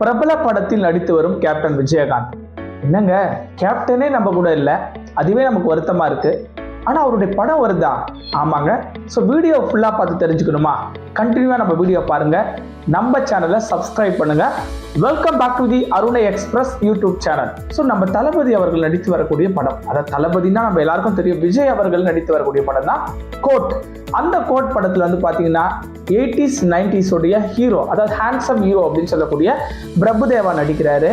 பிரபல படத்தில் நடித்து வரும் கேப்டன் விஜயகாந்த். என்னங்க? கேப்டனே நம்ம கூட இல்லை. அதுவே நமக்கு வருத்தமாக இருக்கு. ஆனால் அவருடைய படம் வருதா? ஆமாங்க. ஸோ வீடியோ ஃபுல்லாக பார்த்து தெரிஞ்சுக்கணுமா? கண்டினியூவாக நம்ம வீடியோ பாருங்க. நம்ம சேனலை சப்ஸ்கிரைப் பண்ணுங்கள் welcome back to the Arunai express YouTube channel so நம்ம தளபதி அவர்கள் நடித்து வரக்கூடிய படம். அதாவது தளபதினா நம்ம எல்லாருக்கும் தெரியும். விஜய் அவர்கள் நடித்து வரக்கூடிய படம் தான் கோட். அந்த கோட் படத்தில் வந்து பார்த்தீங்கன்னா எயிட்டிஸ் நைன்டிஸோடைய ஹீரோ அதாவது ஹேண்ட்ஸம் ஹீரோ அப்படின்னு சொல்லக்கூடிய பிரபுதேவா நடிக்கிறாரு.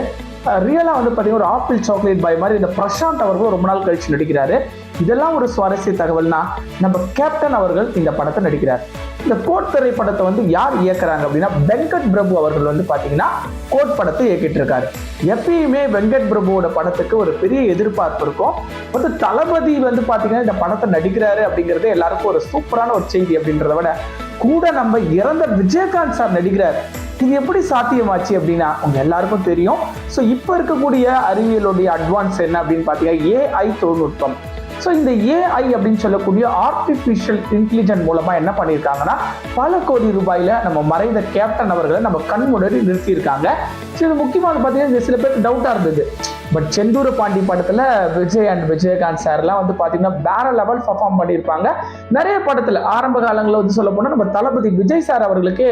ரியலாக வந்து பார்த்தீங்கன்னா ஒரு ஆப்பிள் சாக்லேட் பாய் மாதிரி இந்த பிரசாந்த் அவர்கள் ரொம்ப நாள் கழிச்சு நடிக்கிறாரு. இதெல்லாம் ஒரு சுவாரஸ்ய தகவல்னா நம்ம கேப்டன் அவர்கள் இந்த படத்தை நடிக்கிறார். இந்த கோட் திரைப்படத்தை வந்து யார் இயக்குறாங்க அப்படின்னா வெங்கட் பிரபு அவர்கள் வந்து பார்த்தீங்கன்னா கோட் படத்தை இயக்கிட்டு இருக்காரு எப்பயுமே வெங்கட் பிரபுவோட படத்துக்கு ஒரு பெரிய எதிர்பார்ப்பு இருக்கும். வந்து தளபதி வந்து பார்த்தீங்கன்னா இந்த படத்தை நடிக்கிறாரு அப்படிங்கிறது எல்லாருக்கும் ஒரு சூப்பரான ஒரு செய்தி அப்படின்றத விட கூட நம்ம இறந்த விஜயகாந்த் சார் நடிக்கிறார். இது எப்படி சாத்தியமாச்சு அப்படின்னா உங்க எல்லாருக்கும் தெரியும். ஸோ இப்போ இருக்கக்கூடிய அறிவியலுடைய அட்வான்ஸ் என்ன அப்படின்னு பார்த்தீங்கன்னா ஏஐ தொழில்நுட்பம். ஸோ இந்த ஏஐ அப்படின்னு சொல்லக்கூடிய ஆர்டிஃபிஷியல் இன்டெலிஜென்ட் மூலமாக என்ன பண்ணியிருக்காங்கன்னா பல கோடி ரூபாயில் நம்ம மறைந்த கேப்டன் அவர்களை நம்ம கண் முன்னாடி நிறுத்தியிருக்காங்க. ஸோ இது முக்கியமாக பார்த்தீங்கன்னா சில பேருக்கு டவுட்டாக இருந்தது. பட் செந்தூர பாண்டி படத்தில் விஜய் அண்ட் விஜயகாந்த் சார்லாம் வந்து பார்த்தீங்கன்னா வேற லெவல் பர்ஃபார்ம் பண்ணியிருப்பாங்க. நிறைய படத்தில் ஆரம்ப காலங்களில் வந்து சொல்ல போனால் நம்ம தளபதி விஜய் சார் அவர்களுக்கு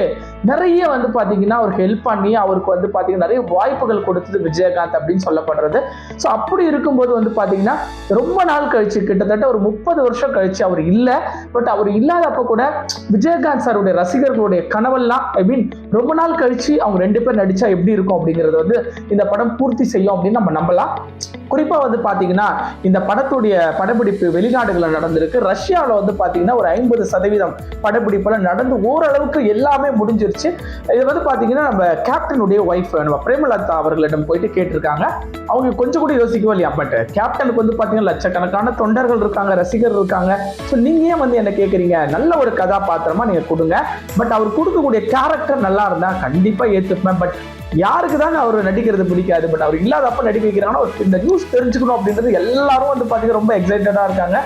நிறைய வந்து பார்த்தீங்கன்னா அவருக்கு ஹெல்ப் பண்ணி அவருக்கு வந்து பார்த்தீங்கன்னா நிறைய வாய்ப்புகள் கொடுத்தது விஜயகாந்த் அப்படின்னு சொல்லப்படுறது. ஸோ அப்படி இருக்கும்போது வந்து பார்த்தீங்கன்னா ரொம்ப நாள் கழிச்சு கிட்டத்தட்ட ஒரு முப்பது வருஷம் கழிச்சு அவர் இல்லை. பட் அவர் இல்லாதப்ப கூட விஜயகாந்த் சாருடைய ரசிகர்களுடைய கனவெல்லாம் ஐ மீன் ரொம்ப நாள் கழிச்சு அவங்க ரெண்டு பேர் நடிச்சா எப்படி இருக்கும் அப்படிங்கிறது வந்து இந்த படம் பூர்த்தி செய்யும் அப்படின்னு நம்ம நம்பலாம். குறிப்பா வந்து பாத்தீங்கன்னா இந்த படத்துடைய படப்பிடிப்பு வெளிநாடுகளில் நடந்திருக்கு. ரஷ்யாவில் வந்து பாத்தீங்கன்னா ஒரு ஐம்பது சதவீதம் படப்பிடிப்புல நடந்து ஓரளவுக்கு எல்லாமே முடிஞ்சிருச்சு. இது வந்து பாத்தீங்கன்னா நம்ம கேப்டனுடைய ஒய்ஃப் நம்ம பிரேமலதா அவர்களிடம் போயிட்டு கேட்டிருக்காங்க. அவங்க கொஞ்சம் கூட யோசிக்கவே இல்லையா? பட் கேப்டனுக்கு வந்து பாத்தீங்கன்னா லட்சக்கணக்கான தொண்டர்கள் இருக்காங்க ரசிகர் இருக்காங்க. ஸோ நீங்க ஏன் வந்து என்ன கேட்குறீங்க நல்ல ஒரு கதாபாத்திரமா நீங்க கொடுங்க. பட் அவர் கொடுக்கக்கூடிய கேரக்டர் நல்லா இருந்தா கண்டிப்பா ஏற்றுப்பேன் பட் யாருக்கு தாங்க அவர் நடிக்கிறது பிடிக்காது? பட் அவர் இல்லாதப்ப நடிக்க வைக்கிறாங்கன்னா இந்த நியூஸ் தெரிஞ்சுக்கணும் அப்படின்றது எல்லாரும் வந்து பார்த்தீங்கன்னா ரொம்ப எக்ஸைட்டடாக இருக்காங்க.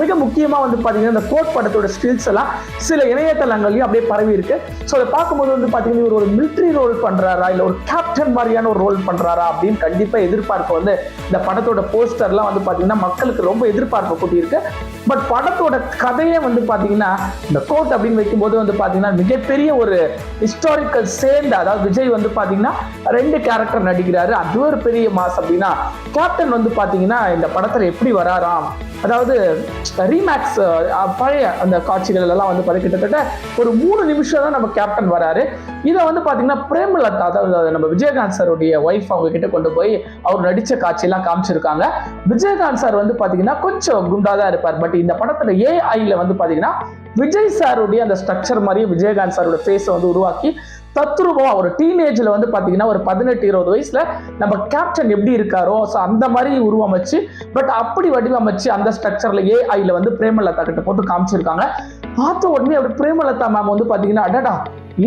மிக முக்கியமாக வந்து பார்த்தீங்கன்னா இந்த கோட் படத்தோட ஸ்கில்ஸ் எல்லாம் சில இணையதளங்கள்லையும் அப்படியே பரவி இருக்கு. ஸோ அதை பார்க்கும்போது வந்து பார்த்தீங்கன்னா இவர் ஒரு மிலிட்ரி ரோல் பண்ணுறாரா இல்லை ஒரு கேப்டன் மாதிரியான ஒரு ரோல் பண்ணுறாரா அப்படின்னு கண்டிப்பாக எதிர்பார்ப்பு வந்து இந்த படத்தோட போஸ்டர்லாம் வந்து பார்த்தீங்கன்னா மக்களுக்கு ரொம்ப எதிர்பார்ப்பு கூட்டியிருக்கு. பட் படத்தோட கதையே வந்து பார்த்தீங்கன்னா இந்த கோட் அப்படின்னு வைக்கும்போது வந்து பார்த்தீங்கன்னா மிகப்பெரிய ஒரு ஹிஸ்டாரிக்கல் சேர்ந்து அதாவது விஜய் வந்து பார்த்தீங்கன்னா ரெண்டு கேரக்டர் நடிக்கிறாரு. அது ஒரு பெரிய மாஸ் அப்படின்னா கேப்டன் வந்து பார்த்தீங்கன்னா இந்த படத்தில் எப்படி வராராம்? அதாவது ரீமேக்ஸ் பழைய அந்த காட்சிகள் எல்லாம் வந்து பார்த்து கிட்டத்தட்ட ஒரு மூணு நிமிஷம் தான் நம்ம கேப்டன் வராரு. இதை வந்து பார்த்தீங்கன்னா பிரேமலதா அதாவது நம்ம விஜயகாந்த் சாருடைய ஒய்ஃப் அவங்க கிட்ட கொண்டு போய் அவர் நடித்த காட்சியெல்லாம் காமிச்சிருக்காங்க. விஜயகாந்த் சார் வந்து பார்த்தீங்கன்னா கொஞ்சம் குண்டா தான் இருப்பார். பட் இந்த படத்தில் ஏஐயில் வந்து பார்த்தீங்கன்னா விஜய் சாருடைய அந்த ஸ்ட்ரக்சர் மாதிரியே விஜயகாந்த் சாரோட ஃபேஸை வந்து உருவாக்கி தத்ரூபமா ஒரு டீனேஜ்ல வந்து பாத்தீங்கன்னா ஒரு பதினெட்டு இருபது வயசுல நம்ம கேப்டன் எப்படி இருக்காரோ ஸோ அந்த மாதிரி உருவமைச்சு பட் அப்படி வடிவமைச்சு அந்த ஸ்ட்ரக்சர்ல ஏஐல வந்து பிரேமலதா கிட்ட போட்டு காமிச்சிருக்காங்க. பார்த்த உடனே அப்படி பிரேமலதா மேம் வந்து பாத்தீங்கன்னா அடடா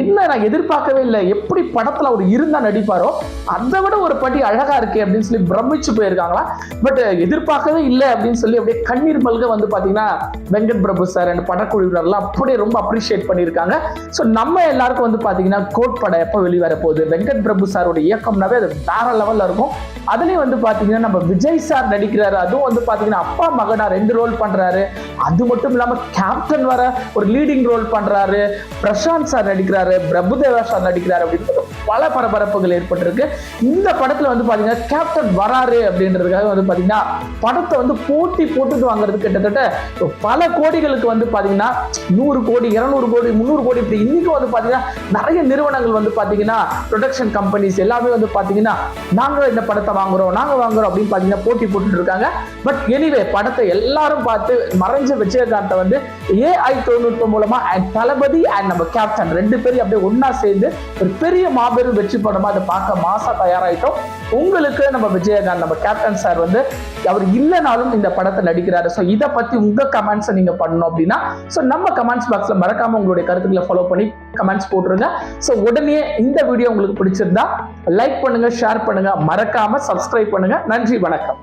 என்ன நான் எதிர்பார்க்கவே இல்லை. எப்படி படத்தில் அவர் இருந்தா நடிப்பாரோ அதை விட ஒரு படி அழகா இருக்கே அப்படின்னு சொல்லி பிரமிச்சு போயிருக்காங்களா? பட் எதிர்பார்க்கவே இல்லை அப்படின்னு சொல்லி அப்படியே கண்ணீர் மல்க வந்து பார்த்தீங்கன்னா வெங்கட் பிரபு சார் அண்ட் படக்குழுவினர்லாம் அப்படியே ரொம்ப அப்ரிஷியேட் பண்ணியிருக்காங்க. ஸோ நம்ம எல்லாருக்கும் வந்து பார்த்தீங்கன்னா கோட் படம் எப்போ வெளிவர போகுது வெங்கட் பிரபு சாரோட இயக்கம்னாவே அது வேற லெவலில் இருக்கும். அதுலேயும் வந்து பார்த்தீங்கன்னா நம்ம விஜய் சார் நடிக்கிறாரு. அதுவும் வந்து பார்த்தீங்கன்னா அப்பா மகனா ரெண்டு ரோல் பண்ணுறாரு அது மட்டும் இல்லாமல் கேப்டன் வர ஒரு லீடிங் ரோல் பண்ணுறாரு பிரசாந்த் சார் நடிக்கிறார். பிரபுதேவா சார் நடிக்கிறாரு அப்படின்னு பல பரபரப்புகள் ஏற்பட்டிருக்கு. இந்த படத்துல வந்து பாத்தீங்கன்னா கேப்டன் வராரு அப்படின்றதுக்காக வந்து பாத்தீங்கன்னா படத்தை வந்து போட்டி போட்டுட்டு வாங்குறது கிட்டத்தட்ட பல கோடிகளுக்கு வந்து பாத்தீங்கன்னா நூறு கோடி இருநூறு கோடி முந்நூறு கோடி இப்படி இன்னைக்கு வந்து பாத்தீங்கன்னா நிறைய நிறுவனங்கள் வந்து பாத்தீங்கன்னா ப்ரொடக்ஷன் கம்பெனிஸ் எல்லாமே வந்து பாத்தீங்கன்னா நாங்க இந்த படத்தை வாங்குறோம் நாங்க வாங்குறோம் அப்படின்னு பாத்தீங்கன்னா போட்டி போட்டுட்டு இருக்காங்க. பட் எனிவே படத்தை எல்லாரும் பார்த்து மறைஞ்ச விஜயகாந்தை வந்து ஏஐ தொழில்நுட்பம் மூலமா அண்ட் தளபதி அண்ட் நம்ம கேப்டன் ரெண்டு பேரையும் அப்படியே ஒன்னா சேர்ந்து ஒரு பெரிய மாபெரும் வெற்றி படமா அதை பார்க்க மாசா தயாராயிட்டோம். உங்களுக்கு நம்ம விஜயகாந்த் நம்ம கேப்டன் சார் வந்து அவர் இல்லைனாலும் இந்த படத்தை நடிக்கிறாரு. ஸோ இதை பத்தி உங்க கமெண்ட்ஸை நீங்க பண்ணணும் அப்படின்னா ஸோ நம்ம கமெண்ட்ஸ் பாக்ஸ்ல மறக்காம உங்களுடைய கருத்துக்களை ஃபாலோ பண்ணி கமெண்ட்ஸ் போட்டுருங்க. ஸோ உடனே இந்த வீடியோ உங்களுக்கு பிடிச்சிருந்தா லைக் பண்ணுங்க ஷேர் பண்ணுங்க மறக்காம சப்ஸ்கிரைப் பண்ணுங்க. நன்றி வணக்கம்.